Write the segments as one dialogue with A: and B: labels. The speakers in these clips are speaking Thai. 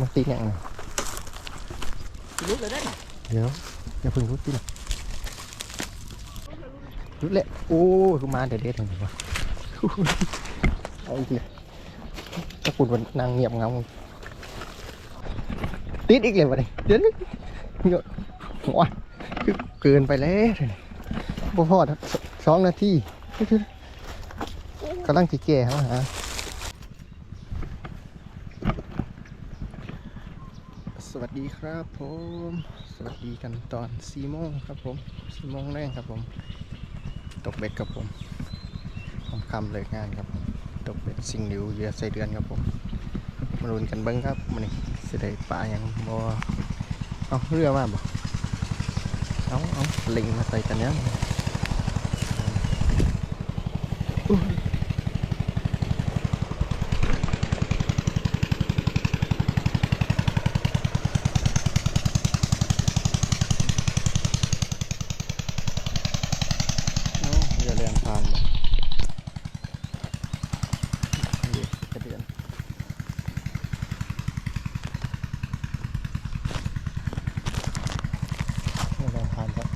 A: มันตีอย่างไง
B: ลุกเลยได้
A: เดี๋ยวอย่าเพึ่งรุดตีนะรุดแหละโอ้คือมาเด็ดเด็ดเลยวะเอาอีกเลยตะกุดวันนางเงียบเงาติดอีกเลยวะเนี่ยเดี๋ยวนี้เงอะหัวคือเกินไปแล้วบ่พอดสองนาทีกำลังจีแก่เขาหา สวัส ดีครับผม สวัสดีกันตอน4โมงครับผม4โมงแรงครับผม ตกเบ็ดครับผมคำๆเลยงานครับผมตกเบ็ดสิ่งหลิวเยือใส่เดือนครับผม มาลุนกันเบิ้งครับมันนี่สิได้ปลาอย่างบ่เอาเรือมาบ่เอาเอาลิงมาใส่กันเนี้ยอุ๊ยเอาเรือแรงผ่านบ่เดี๋ยวกระเดือน ไม่ลองทานครับ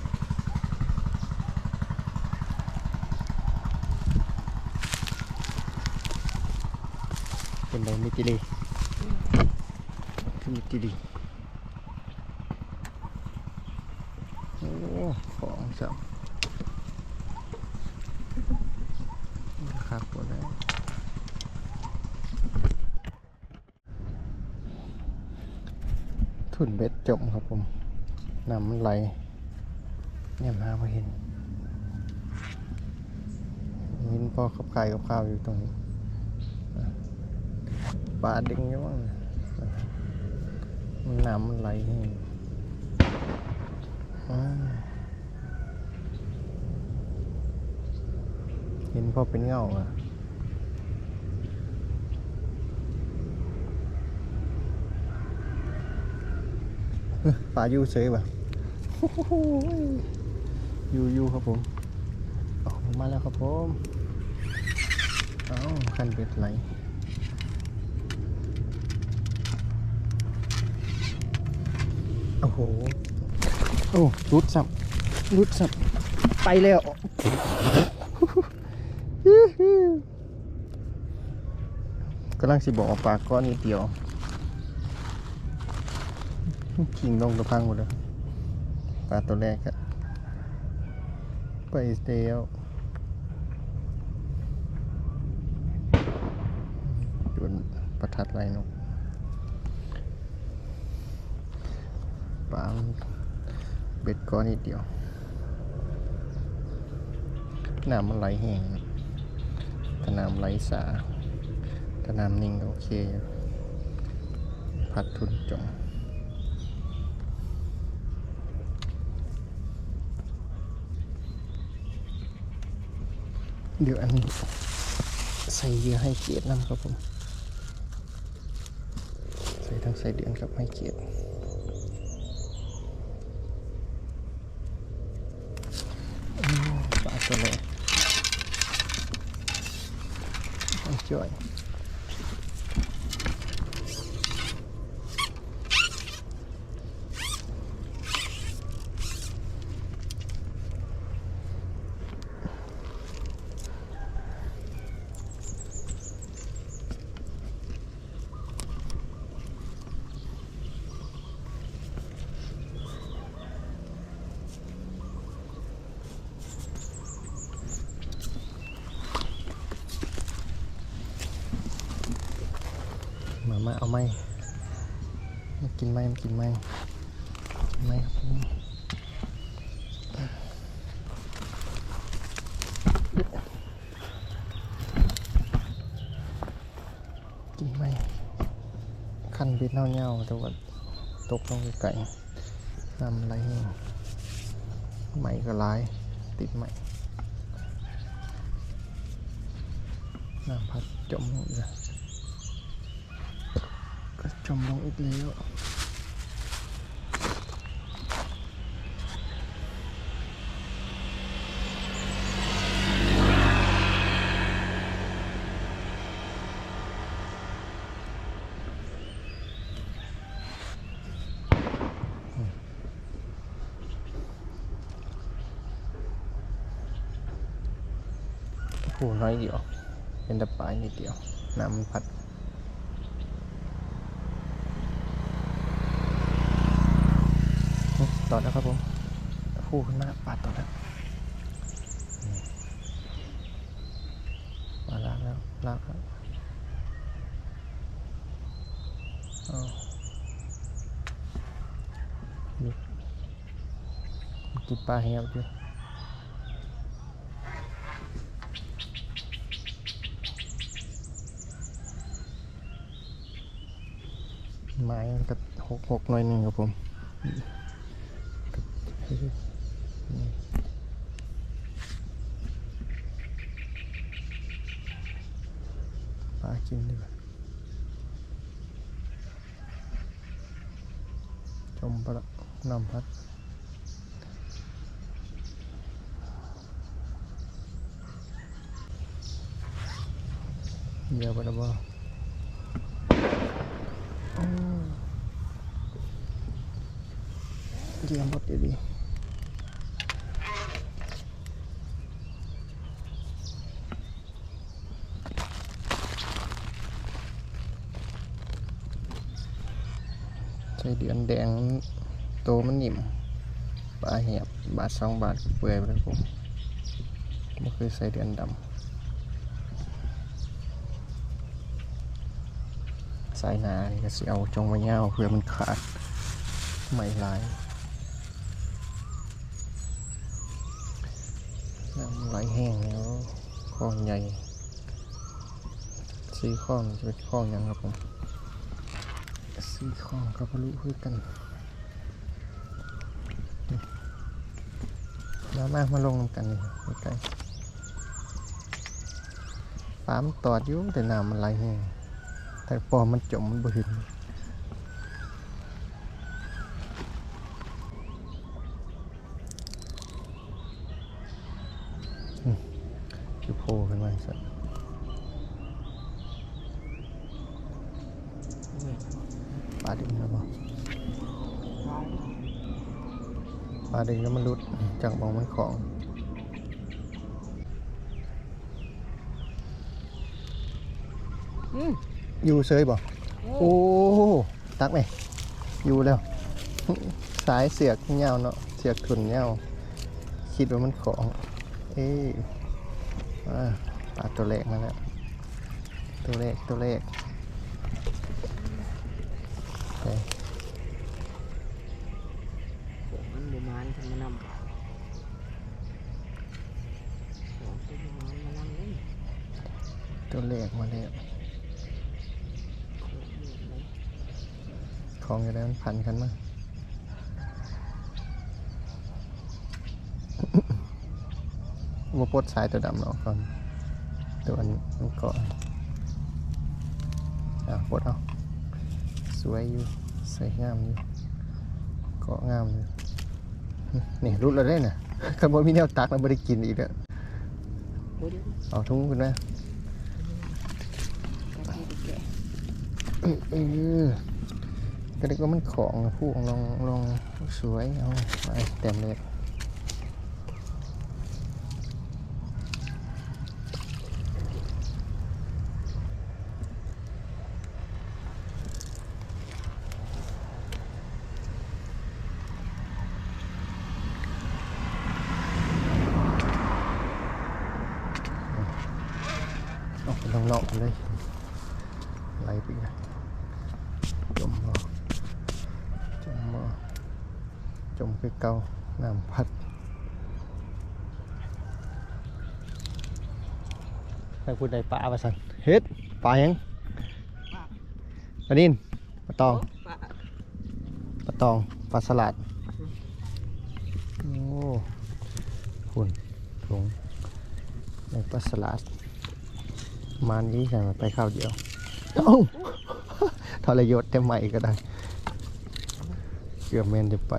A: เป็นไรมิติลีคือมิติลีโอ้ของสับครับหมดแล้ว ทุนเบ็ดจมครับผมน้ำมันไหลเนี่ยมาพอเห็นเห็นพ่อขับขายกับข้าวอยู่ตรงนี้ปลาดึงยังว่างมันน้ำมันไหลนี่อ่าเห็นพ่อเป็นเงาอะเอ้อ ปลาอยู่เฉยป่ะยูยูครับผมออกมาแล้วครับผมเอาคันเบ็ดไหลโอ้โหโอ้รุดสับรุดสับไปแล้วกำลังสิบอกเอาปลาก้อนนิดเดียว ขิงลงตะพังหมดเลยปลาตัวแรกอะไปเตียวโยนประทัดไรนกปลาเบ็ดก้อนนิดเดียวน้ำมันไหลแห้งถ้าน้ำไหลสาถ้าน้ำนิ่งก็โอเค พัดทุนจม เดี๋ยวอันนี้ใส่เยื่อให้เกียรตินำครับผม ใส่ทั้งใส่เดือนกับให้เกียรติโอ้ปลาตัวเล็กจ่อย มาเอาไหมมากินไหมมากินไหมกินไหมครับผมกินไหมคันบิดเน่าเน่าแต่ว่าตกลงไก่นำไหลแห้งไหมก็ร้าย ติดไหมน้ำพัดจมลงอีกแล้ว Camdan ekleyi phù nói kiểu nên đập bãi này kiểu nằm phật. ต่อแล้วครับผมผู้ขึ้นมาปาดต่อแล้วมาลากแล้วลากแล้วอ้าวนี่กินปลาแห้วด้วยไม้มันก็หกหกหน่อยหนึ่งครับผม ปลากินดีกว่าชมปลาน้ำพัดเดี๋ยวไปแล้วบ่อืมเยี่ยมหมดดีๆ ใส่เดือนแดงโตมันหนิ่มปลาเหียบบาทสองบาทก็เปื่อยไปแล้วผมไม่เคยใส่เดือนดำใส่หนานี่ก็สิเอาจงมาเงาเพื่อมันขาดไม่ลายน้ำไหลแห้งแล้วคลองใหญ่สีคลองจะเป็นคลองหยังครับผม ซื้อของกับรู้คือกันมามามาลงนำกันเลยใกล้ๆฟ้ามนตอดอยู่แต่น้ำมันไหลแห้งแต่ปอมันจมมันบ่เห็นอืมคือโผล่ขึ้นมาสักปลาดึงแล้วบ่ปลา ดึงแล้วมันหลุดจากมองมันของ
B: อืม
A: อยู่เซยบ่โอ้ตักไหมอยู่แล้ว สายเสียกเงาเนาะเสียกทุนเงาคิดว่ามันของ เอ้ยอ่าปลาตัวเล็กนั่นแหละตัวเล็กตัวเล็กโอเค
B: ผมมันบมานทำมานำผมเป็นบมานมานำเลย
A: ตัวเล็กมาแล้ว ของอยู่แล้วมันพันกันมั้งว่าปดสายตัวดำเนาะก่อนตัวนี้มันเกาะอะปดเอาสวยอยู่ใส่งามอยู่เกาะงามอยู่นี่รุดแล้วได้น่ะขบวนมีแนวตักแล้วไม่ได้กินอีกแล้ว
B: เอา
A: ทุ่งขึ้นมา
B: กระเทียม ก็
A: เออก็ได้ก็มันของผู้ลองลองสวยเอาไปเต็มเลยเอาไปลองนอกๆเลยไหลไปอีกนะจมบ่จมบ่จมคือเก่าน้ำพัด ให้พูดได้ปลาประสันเฮ็ดปลายังปลานินปลาตอง
B: ปลา
A: ตองปลาสลัดโอ้คุณถุงในปลาสลัดมานนี้ใส่ไปข้าวเดียวเอ้ทรยศแต่ใหม่ก็ได้ เกือบแมนจะไป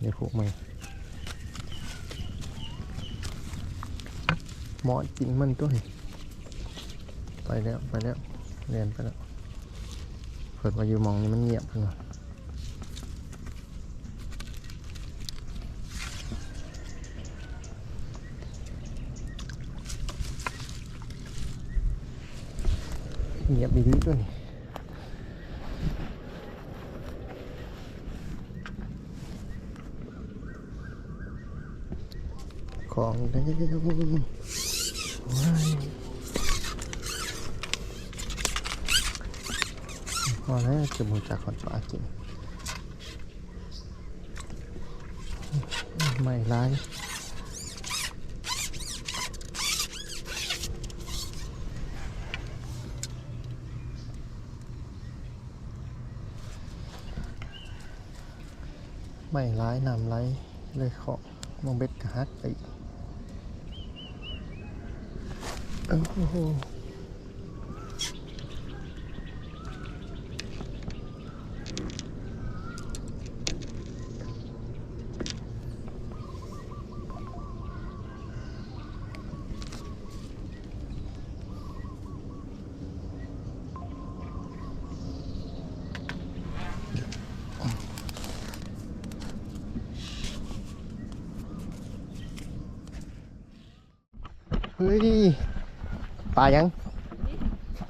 A: เดี๋ยวพวกมันหมอจริงมันก็วนี้ไปแล้วไปแล้วเรียนไปแล้วเปิดมาอยู่มองนี่มันเงียบขึ้นเงียบดีๆตัวนี้ ของเด้วพอแล้วจะมูจากขอนปลากินไม่ร้ายไม่ร้ายนำไรเลยขอมองเบ็ดกระฮักไป อีกโอ้โหเฮ้ยป ลายัง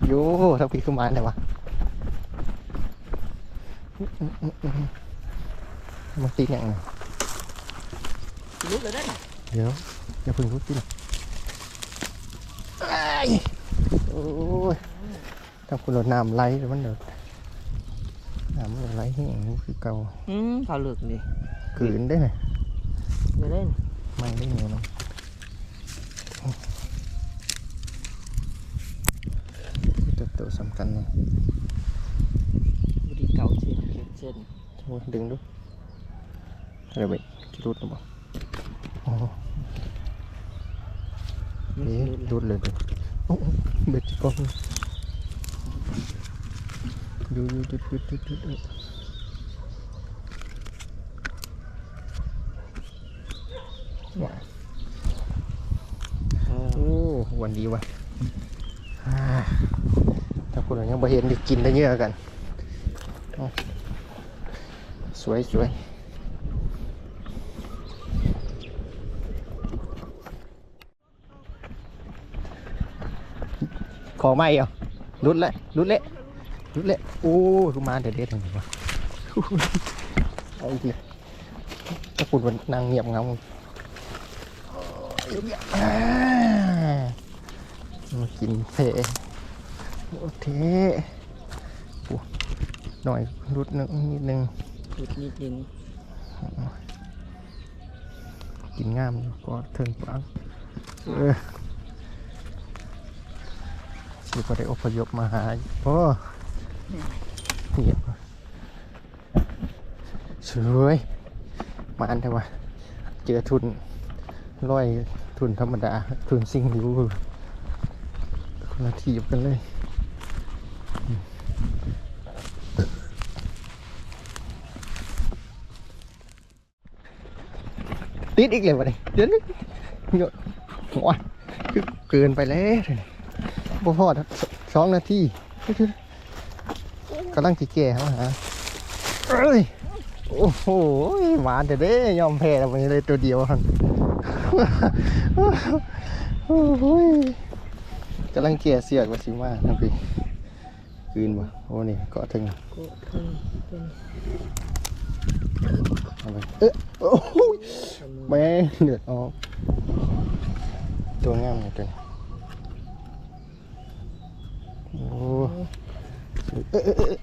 A: โย่ทักพี่ขึ้นมาไหนวะอื้ออื้ออื้ออื้อมาตีอย่างหน่อย
B: ลุกเลยได้อ
A: เดี๋ยวอย่าเพึ่งรุดตีนะไอ้ายโอ้ยถ้าคุณโดดน้ำไหลแล้วมันเดือดน้ำมันไหลแห้งนี่คือเก่า
B: อืมเขาเลือกดิ
A: ขืนได้ไหม
B: เลยได้อ
A: ไม่ได้เงี้ยเนาะเติบโตสำคัญเนาะ
B: บดีเก่าเช่นเช่นเช่น
A: โอ้ยดึงดูอะไรไปคิดรุดหรือเปล่าโอ้โห
B: มัน
A: นี่
B: สิหลุ
A: รุ
B: ด
A: ดเลยดูโอ้โหเบ็ดกล้องดูดูดูดูดูดูดูว้าว
B: เออ
A: โอ้วันดีว่ะอ่าถ้าคุณยัง บ่เห็นได้กินได้เยอะกันสวยสวยของใหม่เหรอรุดเลยรุดเละรุดเละโอ้คือมาเด็ดเด็ดเลยวะเอาอีกทีถ้าคุณมันนั่งเงียบเงาอ่ามากินเพ โอเคโอ้หน่อยรุดนึงนิดนึง
B: หลุดนิดนึง
A: กินง่ามอยู่ก็เทิงปังเออสิก็ได้อพยพมาหาโอ้เหียบสวยมาอันเถอะวะเจอทุนร้อยทุนธรรมดา ทุนซิ่งอยู่คนละทีบกันเลย ติดอีกเลยวะเนี่เดี๋ยวนี้ยนหัวคือเกินไปแล้วบ่พอดสองนาทีกำลังจีแก่มาหาเอ้ยโอ้โหหวานแต่เด้ยอมแพ้แล้ววันนี้เลยตัวเดียวครับโอ้โหกำลังเกลี่ยเสียกว่าสิมาทั้งปีคืนบ่โอ้นี่เกาะถึง
B: ก็ เอา
A: ไปเอ๊ะโอ้โหแม่เดือดออกตัวงามเลยตัวโอ้เอ๊ะเอ๊ะ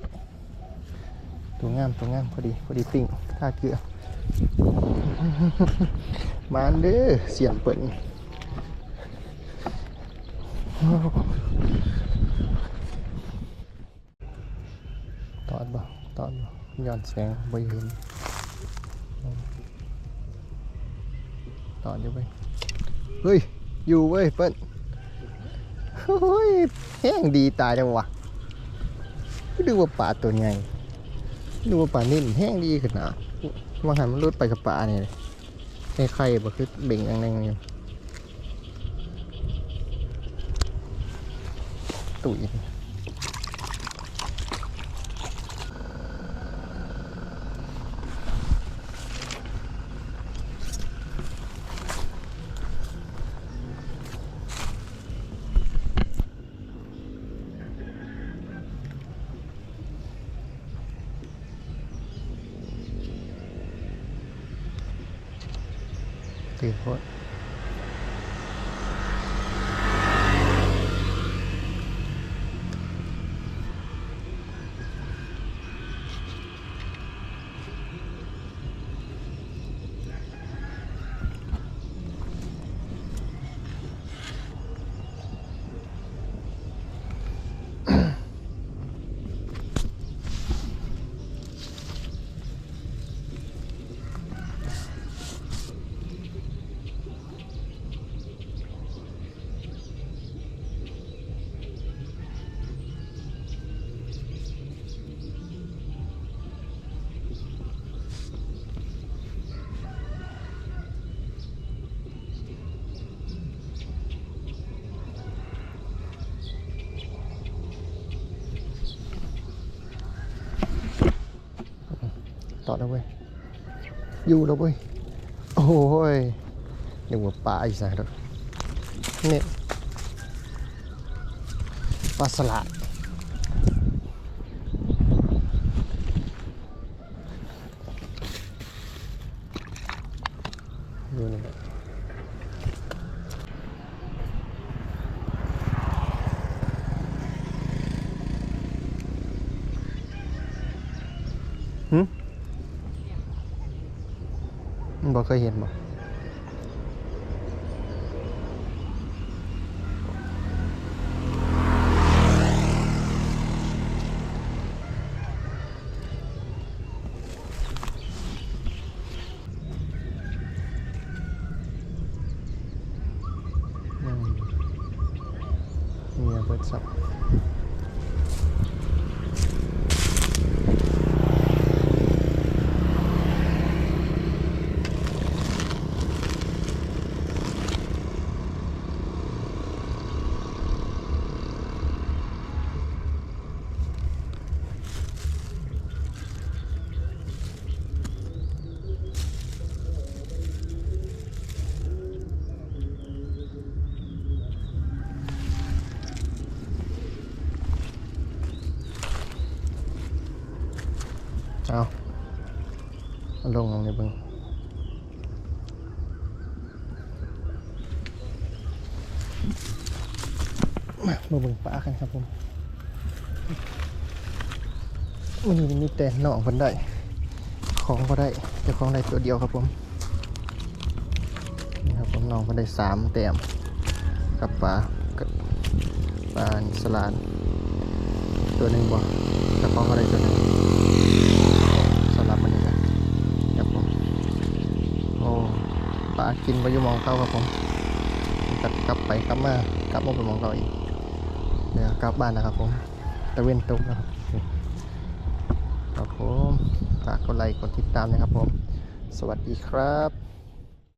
A: ตัวงามตัวงามพอดีพอดีปิ้งท่าเกลือมานเด้อเสียงเปิดตอดบ่ตอดบ่ ย้อนแสงบ่เห็นต่อเดอยู่ไปเฮ้ย อยู่เว้ยเปิ้ลเฮ้ยแห้งดีตายจังวะดูว่าปลาตัวใหญ่ดูว่าปลานิ่มแห้งดีขนาดว่าหันมันรุดไปกับปลาเนี่ยเลยไอ้ไข่บ่คือเบ่งยังไงอยู่ตุ๋ย ถือ ต่อแล้วเว้ย อยู่แล้วเว้ย โอ้ยนึกว่าปลาอีสานแล้วเนี่ยปลาสลัดอยู่นี่แหละหึมันบอก เคยเห็นบ่อืมเนี่ยเบิดสับเอาเอาลงลงในเบิงมามาเบิ่งปลากันครับผม วันนี้มีแต่หน้องคนได้ ของก็ได้เจ้าของได้ตัวเดียวครับผมนี่ครับผมหน้องคนได้สามแต้มกับปลากับปลานสลานตัวหนึ่งบ่เจ้าของก็ได้ตัวหนึ่งสำหรับมันนี้นะครับผมโอ้ปลากินไปอยู่มองเข้าครับผมตัดกลับไปกลับมากลับมาไปมองเขาอีกเดี๋ยวกลับบ้านนะครับผมตะเวนตกนะครับ ครับผมฝาก กดไลค์กดติดตามนะครับผม สวัสดีครับ